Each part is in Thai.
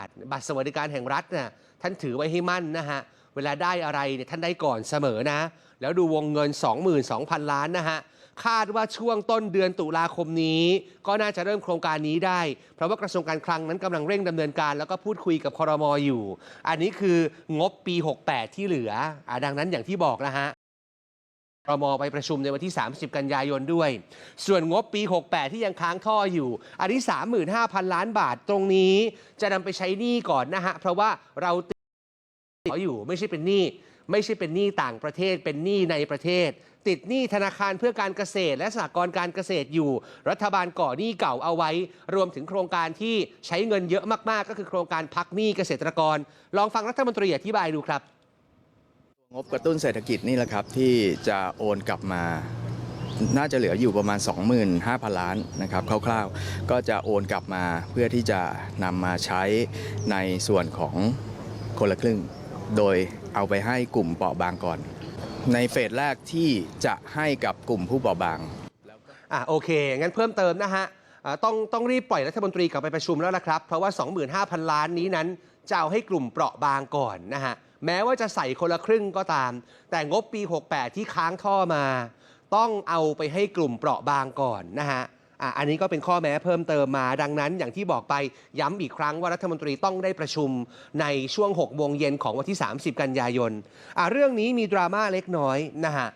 าทบัตรสวัสดิการแห่งรัฐน่ะท่านถือไว้ให้มั่นนะฮะ เวลาได้อะไรเนี่ยท่านได้ก่อนเสมอนะ แล้วดูวงเงิน 22,000 ล้านนะฮะ คาดว่าช่วงต้นเดือนตุลาคมนี้ ก็น่าจะเริ่มโครงการนี้ได้ เพราะว่ากระทรวงการคลังนั้นกำลังเร่งดำเนินการ แล้วก็พูดคุยกับคอรมออยู่ อันนี้คืองบปี 68 ที่เหลืออดังนั้นอย่างที่บอกนะฮะ รมไปประชุมในวันที่ 30 กันยายนด้วย ส่วนงบปี 68 ที่ยังค้างท่ออยู่ อันนี้ 35,000 ล้านบาทตรงนี้จะนำไปใช้หนี้ก่อนนะฮะ เพราะว่าเราติดขออยู่ไม่ใช่เป็นหนี้ไม่ใช่เป็นหนี้ต่างประเทศเป็นหนี้ในประเทศ ติดหนี้ธนาคารเพื่อการเกษตร และสหกรณ์การเกษตรอยู่ รัฐบาลก่อหนี้เก่าเอาไว้ รวมถึงโครงการที่ใช้เงินเยอะมากๆ ก็คือโครงการพักหนี้เกษตรกร ลองฟังรัฐมนตรีอธิบายดูครับ งบกระตุ้นเศรษฐกิจนี่แหละครับที่จะโอนกลับมา น่าจะเหลืออยู่ประมาณ 25,000 ล้านนะครับคร่าวๆ ก็จะโอนกลับมาเพื่อที่จะนำมาใช้ในส่วนของคนละครึ่ง โดยเอาไปให้กลุ่มเปราะบางก่อน ในเฟสแรกที่จะให้กับกลุ่มผู้เปราะบางอะโอเค งั้นเพิ่มเติมนะฮะต้องต้องรีบปล่อยรัฐมนตรีกลับไปประชุมแล้วละครับ เพราะว่า 25,000 ล้านนี้นั้น จะเอาให้กลุ่มเปราะบางก่อนนะฮะ แม้ว่าจะใส่คนละครึ่งก็ตาม แต่งบปี 68 ที่ค้างท่อมา ต้องเอาไปให้กลุ่มเปราะบางก่อนนะฮะอันนี้ก็เป็นข้อแม้เพิ่มเติมมา ดังนั้นอย่างที่บอกไปย้ำอีกครั้งว่ารัฐมนตรีต้องได้ประชุมในช่วง6โมงเย็นของวันที่ 30 กันยายนเรื่องนี้มีดราม่าเล็กน้อยนะฮะ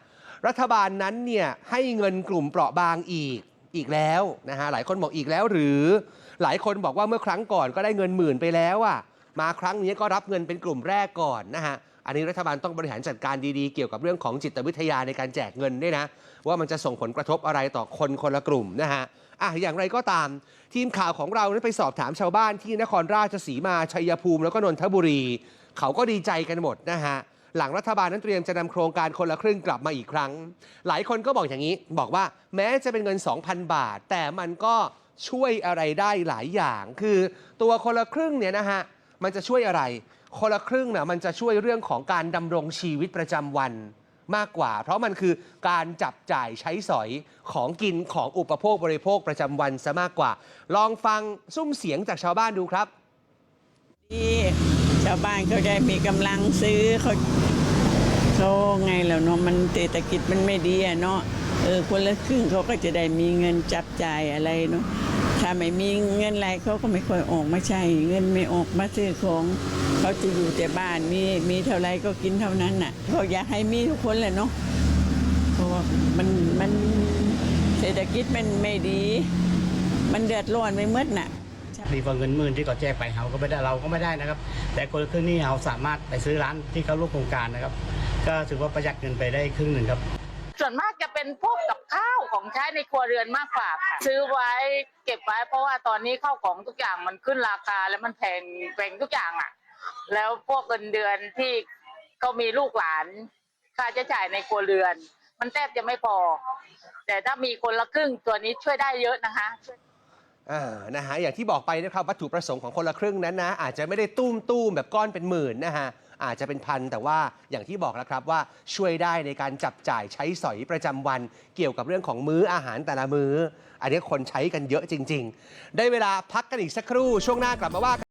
รัฐบาลนั้นเนี่ยให้เงินกลุ่มเปราะบางอีกอีกแล้วนะฮะหลายคนบอกอีกแล้วหรือ หลายคนบอกว่าเมื่อครั้งก่อนก็ได้เงินหมื่นไปแล้วอะ มาครั้งนี้ก็รับเงินเป็นกลุ่มแรกก่อนนะฮะอันนี้รัฐบาลต้องบริหารจัดการดีๆ เกี่ยวกับเรื่องของจิตวิทยาในการแจกเงินด้วยนะ ว่ามันจะส่งผลกระทบอะไรต่อคนคนละกลุ่มนะฮะอะอย่างไรก็ตาม ทีมข่าวของเรานั้นไปสอบถามชาวบ้านที่นครราชสีมาชัยภูมิแล้วก็นนทบุรี เขาก็ดีใจกันหมดนะฮะหลังรัฐบาลนั้นเตรียมจะนำโครงการคนละครึ่งกลับมาอีกครั้ง หลายคนก็บอกอย่างนี้ บอกว่าแม้จะเป็นเงิน 2,000 บาท แต่มันก็ช่วยอะไรได้หลายอย่าง คือตัวคนละครึ่งเนี่ยนะฮะ มันจะช่วยอะไร คนละครึ่งเนี่ยมันจะช่วยเรื่องของการดำรงชีวิตประจำวันมากกว่า เพราะมันคือการจับจ่ายใช้สอยของกินของอุปโภคบริโภคประจำวันซะมากกว่า ลองฟังซุ้มเสียงจากชาวบ้านดูครับดีชาวบ้านเขาได้มีกำลังซื้อเขาเขาไงแล้วเนาะมันเศรษฐกิจมันไม่ดีอะเนาะเออคนละครึ่งเขาก็จะได้มีเงินจับจ่ายอะไรเนาะ ถ้าไม่มีเงินอะไรเขาก็ไม่ค่อยออกมาใช่เงินไม่ออกมาซื้อของเขาจะอยู่แต่บ้านมีมีเท่าไรก็กินเท่านั้นน่ะเขาอยากให้มีทุกคนแหละเนาะเพราะว่ามันมันเศรษฐกิจมันไม่ดี มันเดือดร้อนไปหมดน่ะดีกว่าเงินหมื่นที่เขาแจกไปเราก็ไม่ได้เราก็ไม่ได้นะครับ แต่คนครึ่งนี่เราสามารถไปซื้อร้านที่เขาร่วมโครงการนะครับ ก็ถือว่าประหยัดเงินไปได้ครึ่งหนึ่งครับ ส่วนมากจะเป็นพวกกับข้าวของใช้ในครัวเรือนมากกว่าค่ะซื้อไว้เก็บไว้เพราะว่าตอนนี้ข้าวของทุกอย่างมันขึ้นราคาแล้วมันแพงแพงทุกอย่างอะ แล้วพวกเงินเดือนที่ก็มีลูกหลาน ค่าใช้จ่ายในครัวเรือน มันแทบจะไม่พอ แต่ถ้ามีคนละครึ่งตัวนี้ช่วยได้เยอะนะคะ อ่านะฮะอย่างที่บอกไปนะครับวัตถุประสงค์ของคนละครึ่งนั้นนะอาจจะไม่ได้ตุ้มตุ้มแบบก้อนเป็นหมื่นนะฮะอาจจะเป็นพันแต่ว่าอย่างที่บอกแล้วครับว่าช่วยได้ในการจับจ่ายใช้สอยประจำวัน เกี่ยวกับเรื่องของมื้ออาหารแต่ละมื้อ อันนี้คนใช้กันเยอะจริง ๆ ได้เวลาพักกันอีกสักครู่ช่วงหน้ากลับมาว่ากัน